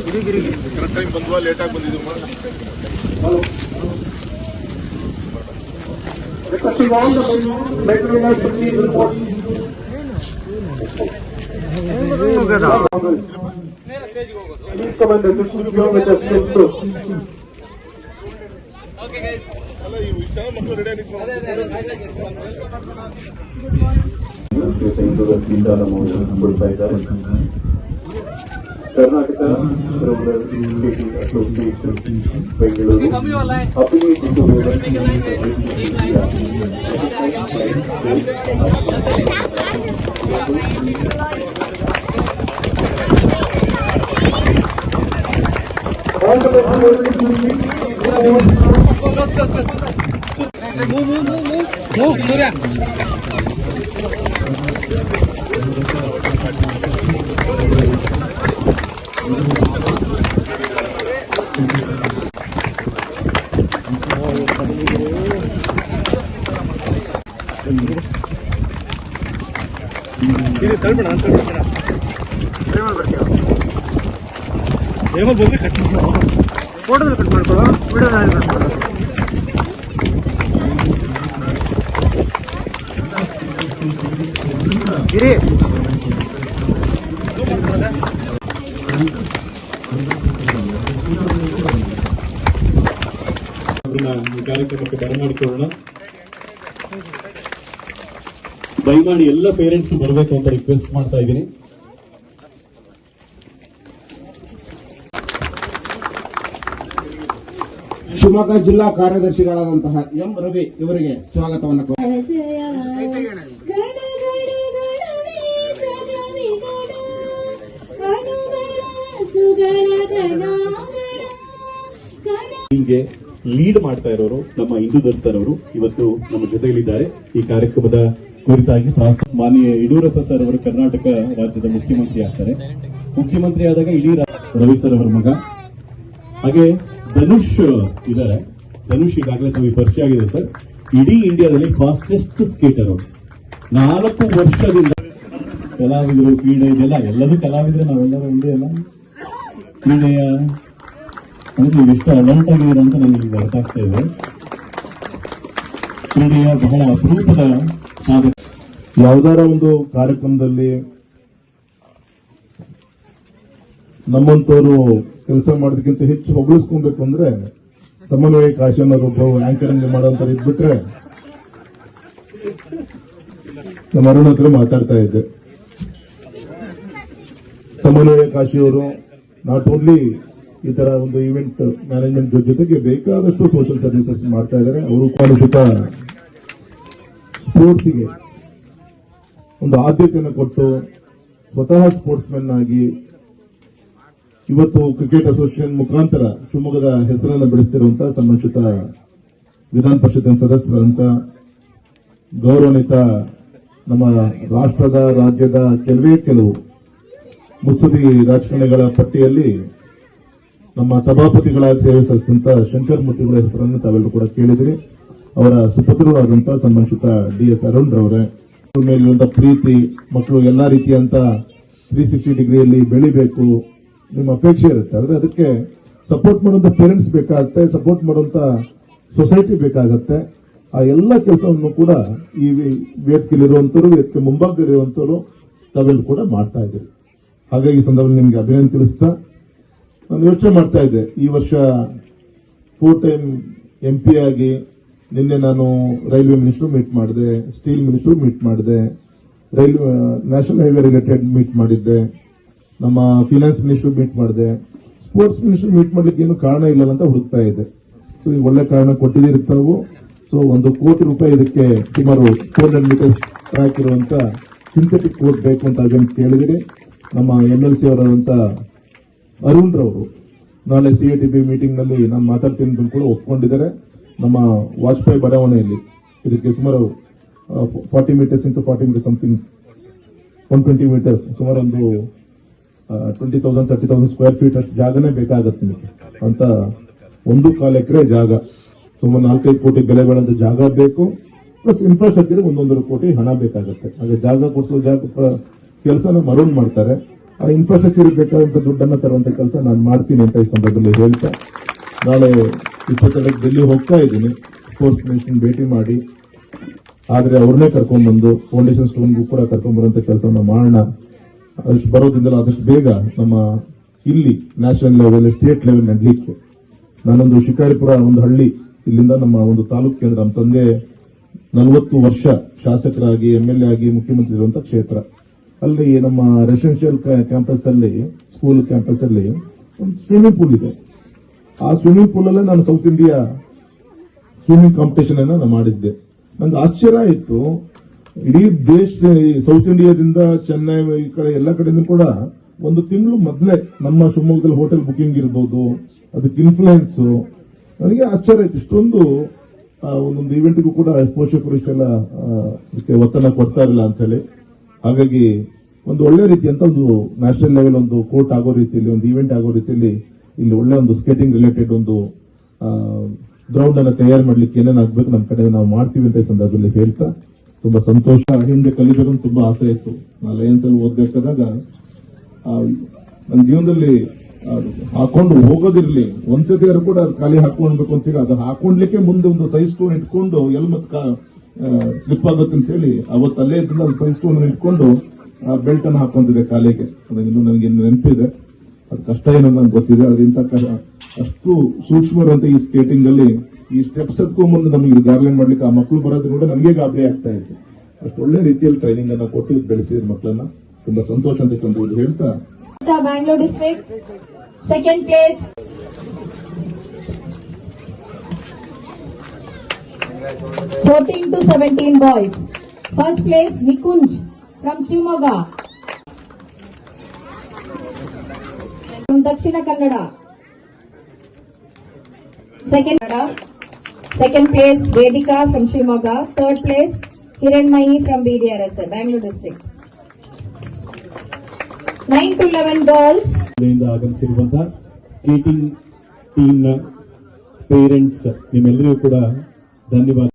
Correct time ಬಂದ್ವಾ ಲೇಟಾಗಿ ಬಂದಿದ್ದೀವಮ್ಮ Requesting all the breadwinners to please report. Please come and assist you with the steps. ಅಲ್ಲ ಈ ವಿಷಯ ಮಕ್ಕಳು ready To All the breadwinners to please report. ಫೋಟೋದಲ್ಲಿ cut ಮಾಡ್ಕೊಳ್ಳೋ ವಿಡಿಯೋದಲ್ಲಿ cut ಮಾಡೋ ಗಿರಿ ಅದನ್ನ ಈ ಕಾರ್ಯಕ್ರಮಕ್ಕೆ ಬರಮಾಡಿಕೊಳ್ಳೋಣ ದಯಮಾಡಿ ಎಲ್ಲ ಪೇರೆಂಟ್ಸ್ ಬರಬೇಕು ಅಂತ ರಿಕ್ವೆಸ್ಟ್ ಮಾಡ್ತಾ ಇದ್ದೀನಿ. ಶಿವಮೊಗ್ಗ ಜಿಲ್ಲಾ ಕಾರ್ಯದರ್ಶಿಗಳಾದಂತಹ ಎಂ ರವಿ ಇವರಿಗೆ ಸ್ವಾಗತವನ್ನು ಹೀಗೆ ಲೀಡ್ ಮಾಡ್ತಾ ಇರೋರು ನಮ್ಮ ಹಿಂದೂ ದರ್ಸರ್ ಅವರು ಇವತ್ತು ನಮ್ಮ ಜೊತೆಯಲ್ಲಿದ್ದಾರೆ. ಈ ಕಾರ್ಯಕ್ರಮದ ಕುರಿತಾಗಿ ಮಾನ್ಯ ಯಡಿಯೂರಪ್ಪ ಸರ್ ಅವರು ಕರ್ನಾಟಕ ರಾಜ್ಯದ ಮುಖ್ಯಮಂತ್ರಿ ಆಗ್ತಾರೆ ಮುಖ್ಯಮಂತ್ರಿ ಆದಾಗ ಇಡೀ ರವಿ ಸರ್ ಅವರ ಮಗ. ಹಾಗೆ ಧನುಷ್ ಇದ್ದಾರೆ ಧನುಷ್ ಈಗಾಗಲೇ ತಮಗೆ ಪರಿಚಯ ಆಗಿದೆ ಸರ್. ಇಡೀ ಇಂಡಿಯಾದಲ್ಲಿ ಫಾಸ್ಟೆಸ್ಟ್ ಸ್ಕೇಟರ್ ಅವರು. ನಾಲ್ಕು ವರ್ಷದಿಂದ ಕಲಾವಿದರು, ಕ್ರೀಡೆ, ಇದೆಲ್ಲ, ಎಲ್ಲದೂ ಕಲಾವಿದರು ನಾವೆಲ್ಲರೂ ಒಂದೇ ಅಲ್ಲ. ಕ್ರೀಡೆಯ ಅಂದ್ರೆ ನೀವು ಎಷ್ಟು ಅಲರ್ಟ್ ಆಗಿದ್ದೀರಾ ಅಂತ ನನಗೆ ನಿಮಗೆ ಅರ್ಥ ಆಗ್ತಾ ಇದೆ. ಕ್ರೀಡೆಯ ಬಹಳ ಅಪರೂಪದ ಯಾವ್ದಾರ ಒಂದು ಕಾರ್ಯಕ್ರಮದಲ್ಲಿ ನಮ್ಮಂತವರು ಕೆಲಸ ಮಾಡೋದಕ್ಕಿಂತ ಹೆಚ್ಚು ಹೊಗಳಿಸ್ಕೊಬೇಕು ಅಂದ್ರೆ ಸಮನ್ವಯ ಕಾಶಿಯನ್ನ ಒಬ್ಬ ಆಂಕರಿಂಗ್ ಮಾಡೋಂಥವ್ರು ಇದ್ಬಿಟ್ರೆ ನಮ್ಮ ಅರುಣ್ ಹತ್ರ ಮಾತಾಡ್ತಾ ಇದ್ದೆ. ಸಮನ್ವಯ ಕಾಶಿಯವರು ನಾಟ್ ಓನ್ಲಿ ಈ ತರ ಒಂದು ಇವೆಂಟ್ ಮ್ಯಾನೇಜ್ಮೆಂಟ್ ಜೊತೆಗೆ ಬೇಕಾದಷ್ಟು ಸೋಷಿಯಲ್ ಸರ್ವಿಸಸ್ ಮಾಡ್ತಾ ಇದ್ದಾರೆ. ಅವರು ಕಲುಷಿತ ಸ್ಪೋರ್ಟ್ಸ್ಗೆ ಒಂದು ಆದ್ಯತೆಯನ್ನು ಕೊಟ್ಟು ಸ್ವತಃ ಸ್ಪೋರ್ಟ್ಸ್ ಮೆನ್ ಆಗಿ ಇವತ್ತು ಕ್ರಿಕೆಟ್ ಅಸೋಸಿಯೇಷನ್ ಮುಖಾಂತರ ಶಿವಮೊಗ್ಗದ ಹೆಸರನ್ನು ಬೆಳೆಸ್ತಿರುವಂತಹ ಸಂಬಂಧಿತ ವಿಧಾನ ಪರಿಷತ್ತಿನ ಸದಸ್ಯರಂತ ಗೌರವಾನ್ವಿತ ನಮ್ಮ ರಾಷ್ಟ್ರದ, ರಾಜ್ಯದ ಕೆಲವೇ ಕೆಲವು ಮುತ್ಸದಿ ರಾಜಕಾರಣಿಗಳ ಪಟ್ಟಿಯಲ್ಲಿ ನಮ್ಮ ಸಭಾಪತಿಗಳಾಗಿ ಸೇವೆ ಸಲ್ಲಿಸಿದಂತ ಶಂಕರ್ ಮೂರ್ತಿಗಳ ಹೆಸರನ್ನು ತಾವೆಲ್ಲರೂ ಕೂಡ ಕೇಳಿದಿರಿ. ಅವರ ಸುಪುತ್ರರು ಆದಂತಹ ಸಂಬಂಧಿತ ಡಿ ಎಸ್ ಅರುಣ್ ರವರೇ, ಮಕ್ಕಳ ಮೇಲಿರುವಂತಹ ಪ್ರೀತಿ, ಮಕ್ಕಳು ಎಲ್ಲಾ ರೀತಿಯಂತ ತ್ರೀ ಸಿಕ್ಸ್ಟಿ ಡಿಗ್ರಿಯಲ್ಲಿ ಬೆಳಿಬೇಕು, ನಿಮ್ಮ ಅಪೇಕ್ಷೆ ಇರುತ್ತೆ. ಆದ್ರೆ ಅದಕ್ಕೆ ಸಪೋರ್ಟ್ ಮಾಡುವಂತ ಪೇರೆಂಟ್ಸ್ ಬೇಕಾಗುತ್ತೆ ಸಪೋರ್ಟ್ ಮಾಡುವಂತ ಸೊಸೈಟಿ ಬೇಕಾಗತ್ತೆ. ಆ ಎಲ್ಲ ಕೆಲಸವನ್ನು ಕೂಡ ಈ ವೇದಿಕೆಯಲ್ಲಿರುವಂತವರು ವೇದಿಕೆ ಮುಂಭಾಗದಲ್ಲಿರುವಂತವರು ತಾವೆಲ್ಲ ಕೂಡ ಮಾಡ್ತಾ ಇದ್ದೀರಿ. ಹಾಗಾಗಿ ಈ ಸಂದರ್ಭದಲ್ಲಿ ನಿಮಗೆ ಅಭಿನಂದನೆ ತಿಳಿಸ್ತಾ, ನಾನು ಯೋಚನೆ ಮಾಡ್ತಾ ಇದ್ದೆ. ಈ ವರ್ಷ ಫೋರ್ ಟೈಮ್ ಎಂ ಪಿ ಆಗಿ ನಿನ್ನೆ ನಾನು ರೈಲ್ವೆ ಮಿನಿಸ್ಟರ್ ಮೀಟ್ ಮಾಡಿದೆ ಸ್ಟೀಲ್ ಮಿನಿಸ್ಟರ್ ಮೀಟ್ ಮಾಡಿದೆ, railway national highway related meet ಮಾಡಿದ್ದೆ, ನಮ್ಮ ಫಿನಾನ್ಸ್ ಮಿನಿಸ್ಟರ್ ಮೀಟ್ ಮಾಡಿದೆ. ಸ್ಪೋರ್ಟ್ಸ್ ಮಿನಿಸ್ಟರ್ ಮೀಟ್ ಮಾಡ್ಲಿಕ್ಕೆ ಏನು ಕಾರಣ ಇಲ್ಲ ಅಂತ ಹುಡುಕ್ತಾ ಇದೆ ಸೊ ಈಗ ಒಳ್ಳೆ ಕಾರಣ ಕೊಟ್ಟಿದ್ದೀರಿ ತಾವು. ಸೊ ಒಂದು ಕೋಟಿ ರೂಪಾಯಿ ಇದಕ್ಕೆ ಸುಮಾರು ಫೋರ್ ಹಂಡ್ರೆಡ್ ಮೀಟರ್ಸ್ ಟ್ರ್ಯಾಕ್ ಇರುವಂತ ಸಿಂಥೆಟಿಕ್ ಕೋರ್ಟ್ ಬೇಕು ಅಂತ ಅದನ್ನು ಕೇಳಿದಿರಿ. ನಮ್ಮ ಎಂ ಎಲ್ ಸಿ ಅವರಾದಂತ ಅರುಣ್ ರವರು ನಾಳೆ ಸಿ ಎ ಟಿ ಬಿ ಮೀಟಿಂಗ್ನಲ್ಲಿ ನಾನು ಮಾತಾಡ್ತೀನಿ ಕೂಡ ಒಪ್ಕೊಂಡಿದ್ದಾರೆ. ನಮ್ಮ ವಾಜಪೇಯಿ ಬಡಾವಣೆಯಲ್ಲಿ ಇದಕ್ಕೆ ಸುಮಾರು forty meters into forty meter something one twenty meters ಸುಮಾರು ಒಂದು twenty thousand thirty thousand square feet ಅಷ್ಟು ಜಾಗನೇ ಬೇಕಾಗತ್ತೆ ನಿಮಗೆ. ಅಂತ ಒಂದು ಕಾಲು ಎಕರೆ ಜಾಗ, ಸುಮಾರು ನಾಲ್ಕೈದು ಕೋಟಿ ಬೆಲೆ ಬೆಳೆದ ಜಾಗ ಬೇಕು ಪ್ಲಸ್ ಇನ್ಫ್ರಾಸ್ಟ್ರಕ್ಚರ್ ಒಂದೊಂದರ ಕೋಟಿ ಹಣ ಬೇಕಾಗುತ್ತೆ. ಹಾಗೆ ಜಾಗ ಕೊಡಿಸೋ ಜಾಗ ಕೆಲಸನ ಮರೂನ್ ಮಾಡ್ತಾರೆ. ಆ ಇನ್ಫ್ರಾಸ್ಟ್ರಕ್ಚರ್ ಬೇಕಾದಂತ ದುಡ್ಡನ್ನು ತರುವಂತ ಕೆಲಸ ನಾನು ಮಾಡ್ತೀನಿ ಅಂತ ಈ ಸಂದರ್ಭದಲ್ಲಿ ಹೇಳ್ತಾ, ನಾಳೆ ಇಪ್ಪತ್ತೆರಡಕ್ಕೆ ಡೆಲ್ಲಿ ಹೋಗ್ತಾ ಇದ್ದೀನಿ. ಸ್ಪೋರ್ಟ್ಸ್ ಮಿನಿಸ್ಟರ್ ಭೇಟಿ ಮಾಡಿ. ಆದರೆ ಅವ್ರನ್ನೇ ಕರ್ಕೊಂಡ್ಬಂದು ಫೌಂಡೇಶನ್ ಸ್ಟೋನ್ಗೂ ಕೂಡ ಕರ್ಕೊಂಡ್ ಬರುವಂತ ಕೆಲಸವನ್ನ ಮಾಡೋಣ. ಅದಷ್ಟು ಬರೋದ್ರಿಂದ ಆದಷ್ಟು ಬೇಗ ನಮ್ಮ ಇಲ್ಲಿ ನ್ಯಾಷನಲ್ ಲೆವೆಲ್ ಸ್ಟೇಟ್ ಲೆವೆಲ್ ನಡೀಲಿಕ್ಕೆ. ನಾನೊಂದು ಶಿಕಾರಿಪುರ ಒಂದು ಹಳ್ಳಿ, ಇಲ್ಲಿಂದ ನಮ್ಮ ಒಂದು ತಾಲೂಕು ಕೇಂದ್ರ, ನಮ್ಮ ತಂದೆ ನಲವತ್ತು ವರ್ಷ ಶಾಸಕರಾಗಿ ಎಂ ಎಲ್ ಎ ಆಗಿ ಮುಖ್ಯಮಂತ್ರಿ ಇರುವಂತ ಕ್ಷೇತ್ರ. ಅಲ್ಲಿ ನಮ್ಮ ರೆಸಿಡೆನ್ಷಿಯಲ್ ಕ್ಯಾಂಪಸ್ ಅಲ್ಲಿ ಸ್ಕೂಲ್ ಕ್ಯಾಂಪಸ್ ಅಲ್ಲಿ ಒಂದು ಸ್ವಿಮ್ಮಿಂಗ್ ಪೂಲ್ ಇದೆ. ಆ ಸ್ವಿಮ್ಮಿಂಗ್ ಪೂಲ್ ಅಲ್ಲೇ ನಾನು ಸೌತ್ ಇಂಡಿಯಾ ಸ್ವಿಮ್ಮಿಂಗ್ ಕಾಂಪಿಟೇಷನ್ ಅನ್ನ ನಾನು ಮಾಡಿದ್ದೆ. ನಂಗೆ ಆಶ್ಚರ್ಯ ಆಯಿತು. ಇಡೀ ದೇಶ ಸೌತ್ ಇಂಡಿಯಾದಿಂದ ಚೆನ್ನೈ ಈ ಕಡೆ ಎಲ್ಲ ಕಡೆಯಿಂದ ಕೂಡ ಒಂದು ತಿಂಗಳು ಮೊದಲೇ ನಮ್ಮ ಶಿವಮೊಗ್ಗದಲ್ಲಿ ಹೋಟೆಲ್ ಬುಕಿಂಗ್ ಇರ್ಬೋದು, ಅದಕ್ಕೆ ಇನ್ಫ್ಲೂಯೆನ್ಸ್ ನನಗೆ ಆಶ್ಚರ್ಯ ಆಯ್ತು. ಇಷ್ಟೊಂದು ಒಂದೊಂದು ಇವೆಂಟ್ಗೂ ಕೂಡ ಪೋಷಕರು ಇಷ್ಟೆಲ್ಲ ಇಷ್ಟೇ ಇದಕ್ಕೆ ಒತ್ತಡ ಕೊಡ್ತಾ ಇರಲಿಲ್ಲ ಅಂತ ಹೇಳಿ. ಹಾಗಾಗಿ ಒಂದು ಒಳ್ಳೆ ರೀತಿಯಂತ ಒಂದು ನ್ಯಾಷನಲ್ ಲೆವೆಲ್ ಒಂದು ಕೋರ್ಟ್ ಆಗೋ ರೀತಿಯಲ್ಲಿ, ಒಂದು ಈವೆಂಟ್ ಆಗೋ ರೀತಿಯಲ್ಲಿ ಇಲ್ಲಿ ಒಳ್ಳೆ ಒಂದು ಸ್ಕೇಟಿಂಗ್ ರಿಲೇಟೆಡ್ ಒಂದು ಗ್ರೌಂಡ್ ಅನ್ನ ತಯಾರು ಮಾಡ್ಲಿಕ್ಕೆ ಏನೇನು ಆಗ್ಬೇಕು ನಮ್ಮ ಕಡೆ ನಾವು ಮಾಡ್ತೀವಿ ಅಂತ ಸಂದರ್ಭದಲ್ಲಿ ಹೇಳ್ತಾ, ತುಂಬಾ ಸಂತೋಷ. ಹಿಂದೆ ಕಲಿಬೇಕು ತುಂಬಾ ಆಸೆ ಇತ್ತು. ನಾ ಲಯನ್ಸ್ ಅಲ್ಲಿ ಓದ್ಬೇಕಾದಾಗ ನನ್ನ ಜೀವನದಲ್ಲಿ ಹಾಕೊಂಡು ಹೋಗೋದಿರ್ಲಿ. ಒಂದ್ಸತಿಯಾರು ಕೂಡ ಅದು ಖಾಲಿ ಹಾಕೊಂಡ್ಬೇಕು ಅಂತ ಹೇಳಿ, ಅದು ಹಾಕೊಂಡ್ಲಿಕ್ಕೆ ಮುಂದೆ ಒಂದು ಸೈಜ್ ಸ್ಟೋನ್ ಇಟ್ಕೊಂಡು ಎಲ್ಮತ್ ಸ್ಲಿಪ್ ಆಗುತ್ತೆ ಅಂತ ಹೇಳಿ, ಅವತ್ತು ಅಲ್ಲೇ ಇದ್ದ ಸ್ಟೋನ್ ಇಟ್ಕೊಂಡು ಬೆಲ್ಟ್ ಅನ್ನು ಹಾಕೊಂತಿದೆ ಕಾಲಿಗೆ. ನನಗೆ ನೆನಪಿದೆ. ಅದು ಕಷ್ಟ ಏನೋ ನನಗೆ ಗೊತ್ತಿದೆ ಅದರಿಂದ ಅಷ್ಟು ಸೂಕ್ಷ್ಮರಂತೆ ಈ ಸ್ಕೇಟಿಂಗ್ ಅಲ್ಲಿ ಈ ಸ್ಟೆಪ್ಸ್ ಹತ್ಕೊಂಡ್ ಮುಂದೆ ನಮಗೆ ಗಾರ್ಲೆಂಡ್ ಮಾಡ್ಲಿಕ್ಕೆ ಆ ಮಕ್ಕಳು ಬರೋದು ಕೂಡ ನನಗೆ ಗಾಬರಿ ಆಗ್ತಾ ಇತ್ತು. ಅಷ್ಟು ಒಳ್ಳೆ ರೀತಿಯಲ್ಲಿ ಟ್ರೈನಿಂಗ್ ಅನ್ನ ಕೊಟ್ಟು ಬೆಳೆಸಿದ ಮಕ್ಕಳನ್ನ ತುಂಬಾ ಸಂತೋಷ ಅಂತ ಸಂದರ್ಭದಲ್ಲಿ ಹೇಳ್ತಾ. Bangalore district second place fourteen to seventeen boys first place Nikunj from Shimoga. From Dakshina Kannada. Second, second place, Vedika from Shimoga. Third place, Hiranmayi from BDRS, Bangalore district. Nine to eleven girls. ಜಿಲ್ಲೆಯಿಂದ ಆಗಮಿಸಿರುವಂತಹ skating ಟೀಮ್ನ parents ನಿಮ್ಮೆಲ್ಲರಿಗೂ ಕೂಡ ಧನ್ಯವಾದ